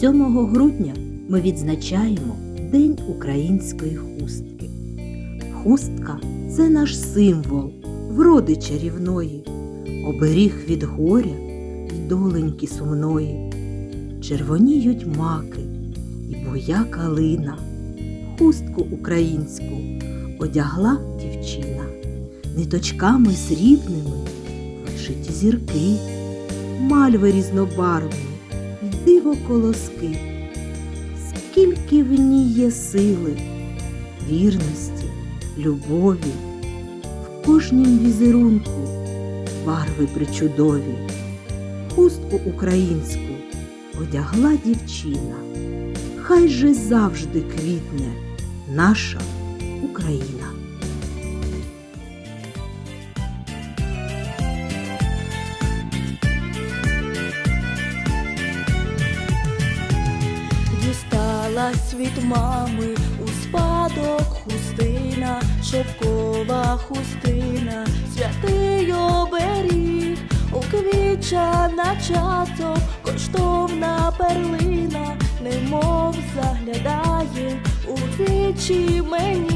7 грудня ми відзначаємо День української хустки. Хустка це наш символ, вроди чарівної, оберіг від горя й доленьки сумної. Червоніють маки і буя калина, хустку українську одягла дівчина, ниточками срібними вишиті зірки, мальви різнобарвні диво колоски. Скільки в ній є сили, вірності, любові, в кожнім візерунку барви причудові, хустку українську одягла дівчина, хай же завжди квітне наша Україна. Дісталась від мами у спадок хустина, шовкова хустина, святий оберіг, уквічана часом, коштовна перлина, немов заглядає у вічі мені,